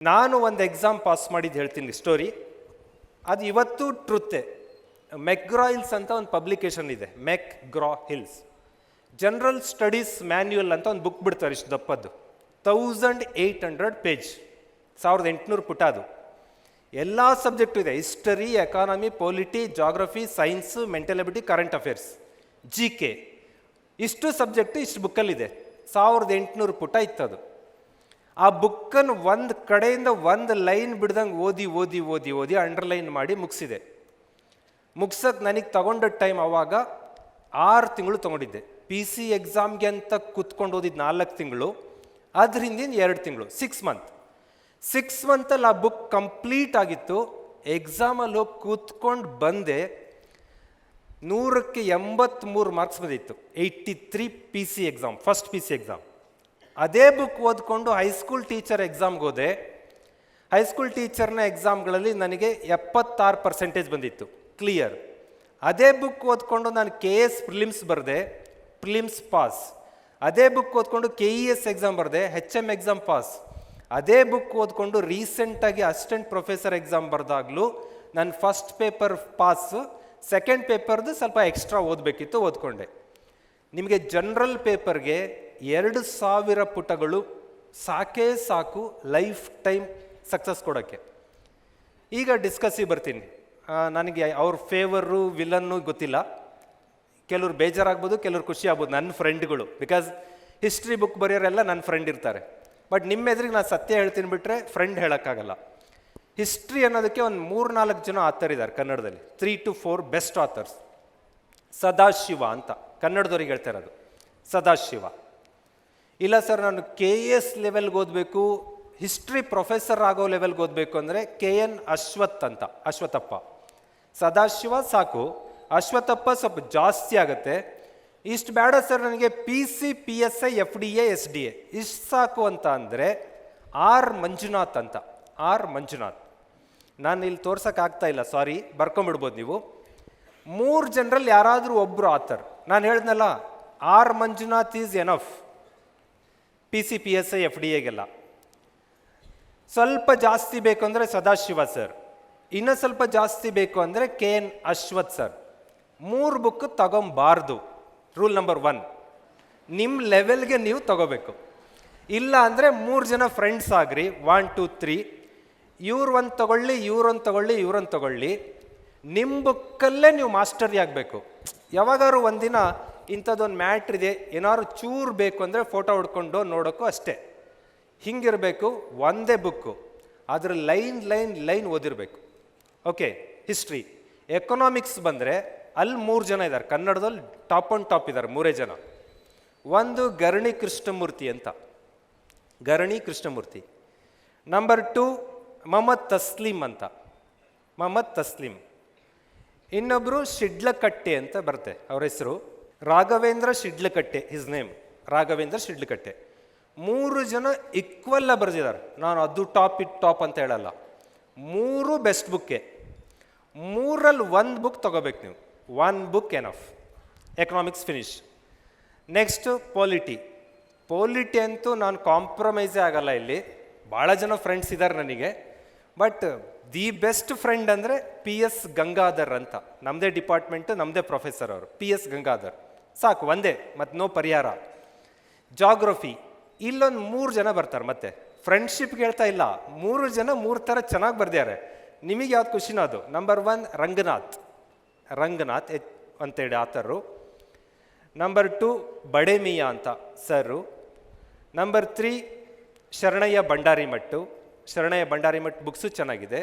ನಾನು ಒಂದು exam pass ಮಾಡಿದ್ದು ಹೇಳ್ತೀನಿ ಸ್ಟೋರಿ ಅದು ಇವತ್ತು ಟ್ರುತ್ತೆ ಮೆಕ್ಗ್ರಾ ಹಿಲ್ಸ್ ಅಂತ ಒಂದು ಪಬ್ಲಿಕೇಶನ್ ಇದೆ McGraw Hills general studies manual ಅಂತ ಒಂದು ಬುಕ್ ಬಿಡ್ತಾರೆ ಇಷ್ಟು ದಪ್ಪದ್ದು ತೌಸಂಡ್ ಏಯ್ಟ್ ಹಂಡ್ರೆಡ್ ಪೇಜ್ ಸಾವಿರದ ಎಂಟುನೂರು ಪುಟ ಅದು. ಎಲ್ಲ ಸಬ್ಜೆಕ್ಟು ಇದೆ history economy polity geography science mental ability current affairs G K ಇಷ್ಟು ಸಬ್ಜೆಕ್ಟು ಇಷ್ಟು ಬುಕ್ಕಲ್ಲಿದೆ ಸಾವಿರದ ಎಂಟುನೂರು ಪುಟ ಇತ್ತದು. ಆ ಬುಕ್ಕನ್ನು ಒಂದು ಕಡೆಯಿಂದ ಒಂದು ಲೈನ್ ಬಿಡ್ದಂಗೆ ಓದಿ ಓದಿ ಓದಿ ಓದಿ ಅಂಡರ್ಲೈನ್ ಮಾಡಿ ಮುಗಿಸಿದೆ. ಮುಗ್ಸಕ್ಕೆ ನನಗೆ ತಗೊಂಡ ಟೈಮ್ ಆವಾಗ ಆರು ತಿಂಗಳು ತೊಗೊಂಡಿದ್ದೆ. ಪಿ ಸಿ ಎಕ್ಸಾಮ್ಗೆ ಅಂತ ಕೂತ್ಕೊಂಡು ಓದಿದ್ದು ನಾಲ್ಕು ತಿಂಗಳು ಅದರಿಂದ ಎರಡು ತಿಂಗಳು ಸಿಕ್ಸ್ ಮಂತ್ ಸಿಕ್ಸ್ ಮಂತಲ್ಲಿ ಆ ಬುಕ್ ಕಂಪ್ಲೀಟ್ ಆಗಿತ್ತು. ಎಕ್ಸಾಮಲ್ಲಿ ಹೋಗಿ ಕೂತ್ಕೊಂಡು ಬಂದೆ. ನೂರಕ್ಕೆ ಎಂಬತ್ತ್ಮೂರು ಮಾರ್ಕ್ಸ್ ಬಂದಿತ್ತು. Eighty three P C exam first P C exam ಅದೇ ಬುಕ್ ಓದ್ಕೊಂಡು ಹೈಸ್ಕೂಲ್ ಟೀಚರ್ ಎಕ್ಸಾಮ್ಗೆ ಹೋದೆ. ಹೈಸ್ಕೂಲ್ ಟೀಚರ್ನ ಎಕ್ಸಾಮ್ಗಳಲ್ಲಿ ನನಗೆ ಎಪ್ಪತ್ತಾರು ಪರ್ಸೆಂಟೇಜ್ ಬಂದಿತ್ತು ಕ್ಲಿಯರ್ ಅದೇ ಬುಕ್ ಓದ್ಕೊಂಡು ನಾನು ಕೆ ಎಸ್ ಪ್ರಿಲಿಮ್ಸ್ ಬರೆದೆ ಪ್ರಿಲಿಮ್ಸ್ ಪಾಸ್ ಅದೇ ಬುಕ್ ಓದ್ಕೊಂಡು ಕೆ ಇ ಎಸ್ ಎಕ್ಸಾಮ್ ಬರೆದೆ ಹೆಚ್ ಎಂ ಎಕ್ಸಾಮ್ ಪಾಸ್ ಅದೇ ಬುಕ್ ಓದ್ಕೊಂಡು ರೀಸೆಂಟಾಗಿ ಅಸಿಸ್ಟೆಂಟ್ ಪ್ರೊಫೆಸರ್ ಎಕ್ಸಾಮ್ ಬರೆದಾಗಲೂ ನನ್ನ ಫಸ್ಟ್ ಪೇಪರ್ ಪಾಸು ಸೆಕೆಂಡ್ ಪೇಪರ್ದು ಸ್ವಲ್ಪ ಎಕ್ಸ್ಟ್ರಾ ಓದಬೇಕಿತ್ತು, ಓದ್ಕೊಂಡೆ. ನಿಮಗೆ ಜನರಲ್ ಪೇಪರ್ಗೆ ಎರಡು ಸಾವಿರ ಪುಟಗಳು ಸಾಕೇ ಸಾಕು ಲೈಫ್ ಟೈಮ್ ಸಕ್ಸಸ್ ಕೊಡೋಕ್ಕೆ. ಈಗ ಡಿಸ್ಕಸ್ಸಿಗೆ ಬರ್ತೀನಿ. ನನಗೆ ಅವ್ರ ಫೇವರು ವಿಲನ್ನು ಗೊತ್ತಿಲ್ಲ. ಕೆಲವ್ರು ಬೇಜಾರಾಗ್ಬೋದು, ಕೆಲವ್ರು ಖುಷಿ ಆಗ್ಬೋದು ನನ್ನ ಫ್ರೆಂಡ್ಗಳು ಬಿಕಾಸ್ ಹಿಸ್ಟ್ರಿ ಬುಕ್ ಬರೆಯೋರೆಲ್ಲ ನನ್ನ ಫ್ರೆಂಡ್ ಇರ್ತಾರೆ. ಬಟ್ ನಿಮ್ಮ ಎದುರಿಗೆ ನಾನು ಸತ್ಯ ಹೇಳ್ತೀನಿ ಬಿಟ್ಟರೆ ಫ್ರೆಂಡ್ ಹೇಳೋಕ್ಕಾಗಲ್ಲ. ಹಿಸ್ಟ್ರಿ ಅನ್ನೋದಕ್ಕೆ ಒಂದು ಮೂರು ನಾಲ್ಕು ಜನ ಆಥರ್ ಇದ್ದಾರೆ ಕನ್ನಡದಲ್ಲಿ. Three to four best authors Sadashiva ಅಂತ. ಕನ್ನಡದವ್ರಿಗೆ ಹೇಳ್ತಾ ಇರೋದು. ಸದಾಶಿವ. ಇಲ್ಲ ಸರ್, ನಾನು ಕೆ ಎಸ್ ಲೆವೆಲ್ಗೆ ಓದಬೇಕು ಹಿಸ್ಟ್ರಿ ಪ್ರೊಫೆಸರ್ ಆಗೋ ಲೆವೆಲ್ಗೆ ಓದಬೇಕು ಅಂದರೆ ಕೆ ಎನ್ ಅಶ್ವಥ್ ಅಂತ, ಅಶ್ವಥಪ್ಪ. ಸದಾಶಿವ ಸಾಕು. ಅಶ್ವಥಪ್ಪ ಸ್ವಲ್ಪ ಜಾಸ್ತಿ ಆಗುತ್ತೆ. ಇಷ್ಟು ಬೇಡ ಸರ್ ನನಗೆ P C P S I F D A S D A ಇಷ್ಟು ಸಾಕು ಅಂತ ಅಂದರೆ ಆರ್ ಮಂಜುನಾಥ್ ಅಂತ, ಆರ್ ಮಂಜುನಾಥ್. ನಾನು ಇಲ್ಲಿ ತೋರ್ಸೋಕ್ಕಾಗ್ತಾ ಇಲ್ಲ ಸಾರಿ ಬರ್ಕೊಂಬಿಡ್ಬೋದು ನೀವು. ಮೂರು ಜನರಲ್ಲಿ ಯಾರಾದರೂ ಒಬ್ಬರು ಆತರ್. ನಾನು ಹೇಳ್ದನಲ್ಲ, R Manjunath is enough P C P S I F D ಎಗೆಲ್ಲ ಸ್ವಲ್ಪ ಜಾಸ್ತಿ ಬೇಕು ಅಂದರೆ ಸದಾಶಿವ ಸರ್. ಇನ್ನೂ ಸ್ವಲ್ಪ ಜಾಸ್ತಿ ಬೇಕು ಅಂದರೆ ಕೆ ಎನ್ ಅಶ್ವಥ್ ಸರ್. ಮೂರು ಬುಕ್ ತಗೊಂಬಾರ್ದು. ರೂಲ್ ನಂಬರ್ ಒನ್ ನಿಮ್ಮ ಲೆವೆಲ್ಗೆ ನೀವು ತಗೋಬೇಕು. ಇಲ್ಲ ಅಂದರೆ ಮೂರು ಜನ friends agree. One two three ಇವ್ರು ಒಂದು ತಗೊಳ್ಳಿ, ಇವ್ರೊಂದು ತಗೊಳ್ಳಿ ಇವ್ರೊಂದು ತಗೊಳ್ಳಿ. ನಿಮ್ಮ ಬುಕ್ಕಲ್ಲೇ ನೀವು ಮಾಸ್ಟರಿ ಆಗಬೇಕು. ಯಾವಾಗಾದ್ರೂ ಒಂದಿನ ಇಂಥದ್ದೊಂದು ಮ್ಯಾಟ್ರ್ ಇದೆ, ಏನಾದ್ರು ಚೂರು ಬೇಕು ಅಂದರೆ ಫೋಟೋ ಹೊಡ್ಕೊಂಡು ನೋಡೋಕ್ಕೂ ಅಷ್ಟೇ. ಹಿಂಗಿರಬೇಕು, ಒಂದೇ ಬುಕ್ಕು ಅದರ ಲೈನ್ ಲೈನ್ ಲೈನ್ ಓದಿರಬೇಕು. ಓಕೆ ಹಿಸ್ಟ್ರಿ ಎಕನಾಮಿಕ್ಸ್ ಬಂದರೆ ಅಲ್ಲಿ ಮೂರು ಜನ ಇದ್ದಾರೆ ಕನ್ನಡದಲ್ಲಿ ಟಾಪ್ ಆ್ಯಂಡ್ ಟಾಪ್ ಇದ್ದಾರೆ ಮೂರೇ ಜನ. ಒಂದು ಗರಣಿ ಕೃಷ್ಣಮೂರ್ತಿ ಅಂತ. ಗರಣಿ ಕೃಷ್ಣಮೂರ್ತಿ. ನಂಬರ್ ಟು ಮೊಹಮ್ಮದ್ ತಸ್ಲೀಮ್ ಅಂತ. ಮೊಹಮ್ಮದ್ ತಸ್ಲೀಮ್ ಇನ್ನೊಬ್ಬರು ಶಿಡ್ಲಕಟ್ಟೆ ಅಂತ ಬರುತ್ತೆ, ಅವ್ರ ಹೆಸರು. Raghavendra Shidlakatte his name Raghavendra Shidlakatte. ಮೂರು ಜನ ಈಕ್ವಲ್ಲ ಬರೆದಿದ್ದಾರೆ ನಾನು ಅದು ಟಾಪ್ ಇಟ್ ಟಾಪ್ ಅಂತ ಹೇಳಲ್ಲ. ಮೂರು ಬೆಸ್ಟ್ ಬುಕ್ಕೆ ಮೂರಲ್ಲಿ ಒಂದು ಬುಕ್ ತಗೋಬೇಕು ನೀವು. One book enough economics finish next polity polity ಅಂತೂ ನಾನು ಕಾಂಪ್ರಮೈಸೇ ಆಗಲ್ಲ ಇಲ್ಲಿ. ಭಾಳ ಜನ ಫ್ರೆಂಡ್ಸ್ ಇದ್ದಾರೆ ನನಗೆ. ಬಟ್ ದಿ ಬೆಸ್ಟ್ ಫ್ರೆಂಡ್ ಅಂದರೆ ಪಿ ಎಸ್ ಗಂಗಾಧರ್ ಅಂತ. ನಮ್ಮದೇ ಡಿಪಾರ್ಟ್ಮೆಂಟು ನಮ್ಮದೇ ಪ್ರೊಫೆಸರ್ ಅವರು. ಪಿ ಎಸ್ ಗಂಗಾಧರ್ ಸಾಕು, ಒಂದೇ ಮತ್ತು ನೋ ಪರಿಹಾರ. ಜಾಗ್ರಫಿ ಇಲ್ಲೊಂದು ಮೂರು ಜನ ಬರ್ತಾರೆ ಮತ್ತೆ. ಫ್ರೆಂಡ್ಶಿಪ್ ಹೇಳ್ತಾ ಇಲ್ಲ, ಮೂರು ಜನ ಮೂರು ಥರ ಚೆನ್ನಾಗಿ ಬರ್ದಿದ್ದಾರೆ. ನಿಮಗೆ ಯಾವ್ದು ಖುಷಿನೋ ಅದು. Number one Ranganath. Ranganath H ಅಂತೇಳಿ ಆತರು. ನಂಬರ್ ಟು ಬಡೇಮಿಯಾ ಅಂತ sir number three Sharanayya Bhandari Math. Sharanayya Bhandari Math books ಚೆನ್ನಾಗಿದೆ.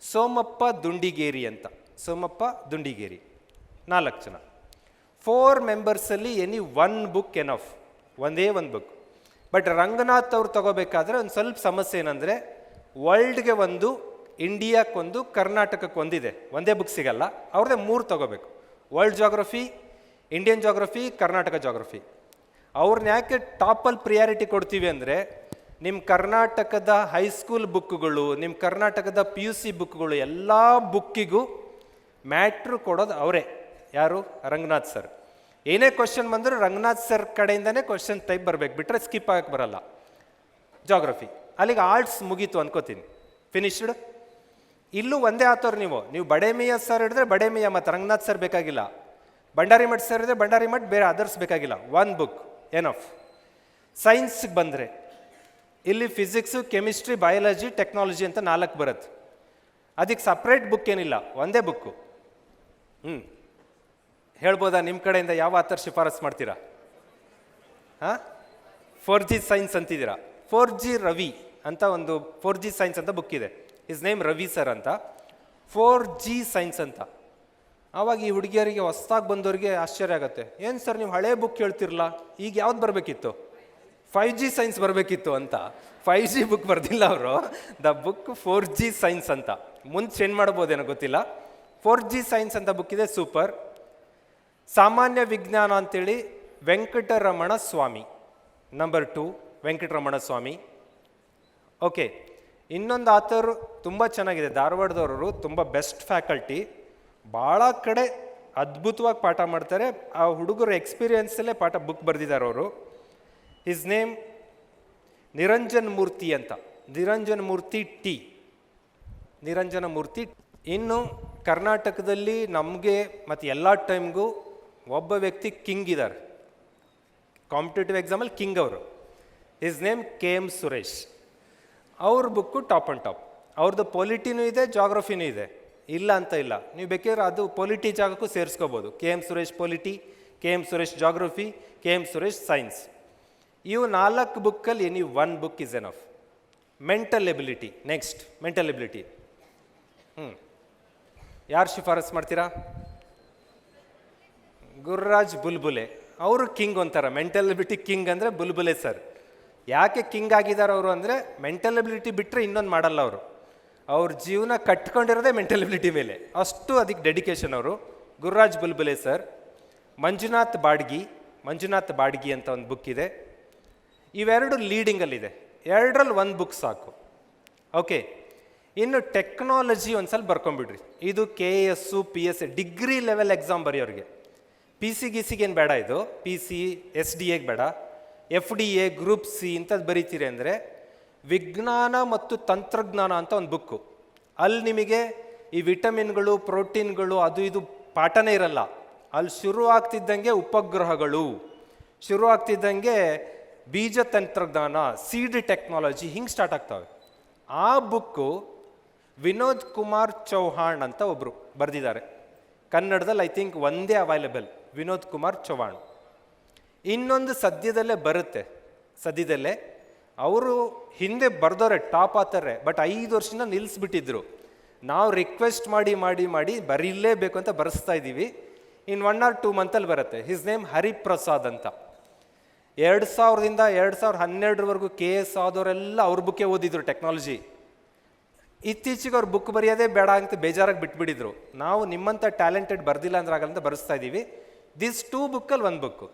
ಸೋಮಪ್ಪ ದುಂಡಿಗೇರಿ ಅಂತ. ಸೋಮಪ್ಪ ದುಂಡಿಗೇರಿ. ನಾಲ್ಕು ಜನ. ಫೋರ್ ಮೆಂಬರ್ಸಲ್ಲಿ ಎನಿ ಒನ್ ಬುಕ್ ಎನಫ್ ಒಂದೇ ಒಂದು ಬುಕ್ ಬಟ್ ರಂಗನಾಥ್ ಅವ್ರು ತಗೋಬೇಕಾದ್ರೆ ಒಂದು ಸ್ವಲ್ಪ ಸಮಸ್ಯೆ ಏನಂದರೆ ವರ್ಲ್ಡ್ಗೆ ಒಂದು ಇಂಡಿಯಾಕ್ಕೊಂದು ಕರ್ನಾಟಕಕ್ಕೆ ಒಂದಿದೆ. ಒಂದೇ ಬುಕ್ ಸಿಗಲ್ಲ. ಅವ್ರದ್ದೇ ಮೂರು ತಗೋಬೇಕು. World geography Indian geography Karnataka geography ಅವ್ರನ್ನ ಯಾಕೆ ಟಾಪಲ್ಲಿ ಪ್ರಿಯಾರಿಟಿ ಕೊಡ್ತೀವಿ ಅಂದರೆ ನಿಮ್ಮ ಕರ್ನಾಟಕದ ಹೈಸ್ಕೂಲ್ ಬುಕ್ಗಳು ನಿಮ್ಮ ಕರ್ನಾಟಕದ ಪಿ ಯು ಸಿ ಬುಕ್ಗಳು ಎಲ್ಲ ಬುಕ್ಕಿಗೂ ಮ್ಯಾಟ್ರು ಕೊಡೋದು ಅವರೇ. ಯಾರು? ರಂಗನಾಥ್ ಸರ್. ಏನೇ ಕ್ವಶನ್ ಬಂದರೂ ರಂಗನಾಥ್ ಸರ್ ಕಡೆಯಿಂದನೇ ಕ್ವಶನ್ ಟೈಪ್ ಬರಬೇಕು. ಬಿಟ್ಟರೆ ಸ್ಕಿಪ್ ಆಗಕ್ಕೆ ಬರಲ್ಲ. ಜಾಗ್ರಫಿ ಅಲ್ಲಿಗೆ ಆರ್ಟ್ಸ್ ಮುಗೀತು ಅನ್ಕೋತೀನಿ. ಫಿನಿಶ್ಡ್ ಇಲ್ಲೂ ಒಂದೇ ಆತವ್ರು ನೀವು. ನೀವು ಬಡೇಮಿಯ ಸರ್ ಹಿಡಿದ್ರೆ ಬಡೇಮಿಯ ಮತ್ತು ರಂಗನಾಥ್ ಸರ್ ಬೇಕಾಗಿಲ್ಲ. ಭಂಡಾರಿ ಮಠ್ ಸರ್ ಹಿಡಿದ್ರೆ ಭಂಡಾರಿ ಮಠ್ ಬೇರೆ ಅದರ್ಸ್ ಬೇಕಾಗಿಲ್ಲ. ಒನ್ ಬುಕ್ ಆಫ್ ಸೈನ್ಸ್ಗೆ ಬಂದರೆ. ಇಲ್ಲಿ ಫಿಸಿಕ್ಸು ಕೆಮಿಸ್ಟ್ರಿ ಬಯಾಲಜಿ ಟೆಕ್ನಾಲಜಿ ಅಂತ ನಾಲ್ಕು ಬರುತ್ತೆ. ಅದಕ್ಕೆ ಸಪ್ರೇಟ್ ಬುಕ್ ಏನಿಲ್ಲ. ಒಂದೇ ಬುಕ್ಕು ಹ್ಞೂ ಹೇಳ್ಬೋದಾ? ನಿಮ್ಮ ಕಡೆಯಿಂದ ಯಾವ ಆಥರ್ ಶಿಫಾರಸ್ ಮಾಡ್ತೀರಾ? ಹಾಂ? ಫೋರ್ ಜಿ ಸೈನ್ಸ್ ಅಂತಿದ್ದೀರಾ? ಫೋರ್ ಜಿ ರವಿ ಅಂತ ಒಂದು ಫೋರ್ ಜಿ ಸೈನ್ಸ್ ಅಂತ ಬುಕ್ ಇದೆ. ಇಸ್ ನೇಮ್ ರವಿ ಸರ್ ಅಂತ. ಫೋರ್ ಜಿ ಸೈನ್ಸ್ ಅಂತ. ಆವಾಗ ಈ ಹುಡುಗಿಯರಿಗೆ ಹೊಸ್ದಾಗಿ ಬಂದವ್ರಿಗೆ ಆಶ್ಚರ್ಯ ಆಗುತ್ತೆ. ಏನು ಸರ್ ನೀವು ಹಳೆ ಬುಕ್ ಹೇಳ್ತಿರಲ್ಲ ಈಗ ಯಾವ್ದು ಬರಬೇಕಿತ್ತು? ಫೈವ್ ಜಿ ಸೈನ್ಸ್ ಬರಬೇಕಿತ್ತು ಅಂತ. ಫೈವ್ ಜಿ ಬುಕ್ ಬರ್ದಿಲ್ಲ ಅವರು. The book four G science ಅಂತ. ಮುಂದೆ ಚೇಂಜ್ ಮಾಡ್ಬೋದೇನೋ ಗೊತ್ತಿಲ್ಲ. ಫೋರ್ ಜಿ ಸೈನ್ಸ್ ಅಂತ ಬುಕ್ ಇದೆ ಸೂಪರ್ ಸಾಮಾನ್ಯ ವಿಜ್ಞಾನ ಅಂತೇಳಿ Venkataramana Swamy. Number two Venkataramana Swamy. Okay ಇನ್ನೊಂದು ಆತರು ತುಂಬ ಚೆನ್ನಾಗಿದೆ. ಧಾರವಾಡದವರು ತುಂಬ ಬೆಸ್ಟ್ ಫ್ಯಾಕಲ್ಟಿ ಭಾಳ ಕಡೆ ಅದ್ಭುತವಾಗಿ ಪಾಠ ಮಾಡ್ತಾರೆ. ಆ ಹುಡುಗರ ಎಕ್ಸ್ಪೀರಿಯನ್ಸಲ್ಲೇ ಪಾಠ ಬುಕ್ ಬರೆದಿದ್ದಾರೆ ಅವರು. ಹಿಸ್ ನೇಮ್ ನಿರಂಜನ್ ಮೂರ್ತಿ ಅಂತ. ನಿರಂಜನ್ ಮೂರ್ತಿ ಟಿ. ನಿರಂಜನ ಮೂರ್ತಿ ಇನ್ನು ಕರ್ನಾಟಕದಲ್ಲಿ ನಮಗೆ ಮತ್ತು ಎಲ್ಲ ಟೈಮ್ಗೂ ಒಬ್ಬ ವ್ಯಕ್ತಿ ಕಿಂಗ್ ಇದ್ದಾರೆ ಕಾಂಪಿಟೇಟಿವ್ ಎಕ್ಸಾಮಲ್ಲಿ ಕಿಂಗ್ ಅವರು. His name K M Suresh ಅವ್ರ ಬುಕ್ಕು ಟಾಪ್ ಆ್ಯಂಡ್ ಟಾಪ್ ಅವ್ರದ್ದು ಪೊಲಿಟಿನೂ ಇದೆ ಜಾಗ್ರಫಿನೂ ಇದೆ. ಇಲ್ಲ ಅಂತ ಇಲ್ಲ. ನೀವು ಬೇಕಿದ್ರೆ ಅದು ಪೊಲಿಟಿ ಜಾಗಕ್ಕೂ ಸೇರಿಸ್ಕೋಬೋದು. K M Suresh polity K M Suresh geography K M Suresh science ಇವು ನಾಲ್ಕು ಬುಕ್ಕಲ್ಲಿ any one book is in of mental ability next mental ability ಹ್ಞೂ ಯಾರು ಶಿಫಾರಸ್ ಮಾಡ್ತೀರಾ? ಗುರುರಾಜ್ ಬುಲ್ಬುಲೆ. ಅವರು ಕಿಂಗ್ ಒಂಥರ. ಮೆಂಟಲ್ ಎಬಿಲಿಟಿ ಕಿಂಗ್ ಅಂದರೆ ಬುಲ್ಬುಲೆ ಸರ್. ಯಾಕೆ ಕಿಂಗ್ ಆಗಿದ್ದಾರೆ ಅವರು ಅಂದರೆ ಮೆಂಟಲ್ ಎಬಿಲಿಟಿ ಬಿಟ್ಟರೆ ಇನ್ನೊಂದು ಮಾಡಲ್ಲ ಅವರು. ಅವ್ರ ಜೀವನ ಕಟ್ಕೊಂಡಿರೋದೇ ಮೆಂಟಲ್ ಎಬಿಲಿಟಿ ಮೇಲೆ. ಅಷ್ಟು ಅದಕ್ಕೆ ಡೆಡಿಕೇಶನ್ ಅವರು. ಗುರುರಾಜ್ ಬುಲ್ಬುಲೆ ಸರ್. ಮಂಜುನಾಥ್ ಬಾಡ್ಗಿ ಮಂಜುನಾಥ್ ಬಾಡ್ಗಿ ಅಂತ ಒಂದು ಬುಕ್ ಇದೆ. ಇವೆರಡು ಲೀಡಿಂಗಲ್ಲಿದೆ ಎರಡರಲ್ಲಿ ಒಂದು ಬುಕ್ ಸಾಕು. ಓಕೆ ಇನ್ನು ಟೆಕ್ನಾಲಜಿ ಒಂದು ಸಲ ಬರ್ಕೊಂಬಿಡ್ರಿ ಇದು K S P S degree level exam ಬರೆಯೋರಿಗೆ P C ಗಿಸಿಗೇನು ಬೇಡ ಇದು? ಪಿ ಸಿ ಎಸ್ ಡಿ ಎಗೆ ಬೇಡ. F D A group C ಇಂಥದ್ದು ಬರೀತೀರಿ ಅಂದರೆ ವಿಜ್ಞಾನ ಮತ್ತು ತಂತ್ರಜ್ಞಾನ ಅಂತ ಒಂದು ಬುಕ್ಕು ಅಲ್ಲಿ ನಿಮಗೆ ಈ ವಿಟಮಿನ್ಗಳು, ಪ್ರೋಟೀನ್ಗಳು ಅದು ಇದು ಪಾಠನೇ ಇರಲ್ಲ. ಅಲ್ಲಿ ಶುರು ಆಗ್ತಿದ್ದಂಗೆ ಉಪಗ್ರಹಗಳು. ಶುರು ಆಗ್ತಿದ್ದಂಗೆ ಬೀಜ ತಂತ್ರಜ್ಞಾನ ಸೀಡ್ ಟೆಕ್ನಾಲಜಿ ಹಿಂಗೆ ಸ್ಟಾರ್ಟ್ ಆಗ್ತವೆ. ಆ ಬುಕ್ಕು ವಿನೋದ್ ಕುಮಾರ್ ಚೌಹಾಣ್ ಅಂತ ಒಬ್ಬರು ಬರೆದಿದ್ದಾರೆ. ಕನ್ನಡದಲ್ಲಿ ಐ ಥಿಂಕ್ ಒಂದೇ ಅವೈಲೇಬಲ್ ವಿನೋದ್ ಕುಮಾರ್ ಚೌಹಾಣ್ ಇನ್ನೊಂದು ಸದ್ಯದಲ್ಲೇ ಬರುತ್ತೆ. ಸದ್ಯದಲ್ಲೇ ಅವರು ಹಿಂದೆ ಬರ್ದವ್ರೆ ಟಾಪ್ ಆತಾರೆ ಬಟ್ ಐದು ವರ್ಷದಿಂದ ನಿಲ್ಲಿಸ್ಬಿಟ್ಟಿದ್ರು ನಾವು ರಿಕ್ವೆಸ್ಟ್ ಮಾಡಿ ಮಾಡಿ ಮಾಡಿ ಬರೀಲೇಬೇಕು ಅಂತ ಬರೆಸ್ತಾ ಇದ್ದೀವಿ. ಇನ್ ಒನ್ ಆರ್ ಟೂ ಮಂತಲ್ಲಿ ಬರುತ್ತೆ. ಹಿಸ್ ನೇಮ್ ಹರಿಪ್ರಸಾದ್ ಅಂತ. ಎರಡು ಸಾವಿರದಿಂದ ಎರಡು ಸಾವಿರದ ಹನ್ನೆರಡರವರೆಗೂ ಕೆ ಎಸ್ ಆದವರೆಲ್ಲ ಅವ್ರ ಬುಕ್ಕೇ ಓದಿದ್ರು ಟೆಕ್ನಾಲಜಿ. ಇತ್ತೀಚೆಗೆ ಅವ್ರು ಬುಕ್ ಬರೆಯೋದೇ ಬೇಡ ಅಂತ ಬೇಜಾರಾಗಿ ಬಿಟ್ಬಿಟ್ಟಿದ್ರು. ನಾವು ನಿಮ್ಮಂಥ ಟ್ಯಾಲೆಂಟೆಡ್ ಬರ್ದಿಲ್ಲ ಅಂದ್ರೆ ಆಗಲ್ಲ ಅಂತ ಬರೆಸ್ತಾ ಇದ್ದೀವಿ. ದಿಸ್ ಟೂ ಬುಕ್ಕಲ್ಲಿ ಒಂದು ಬುಕ್ಕು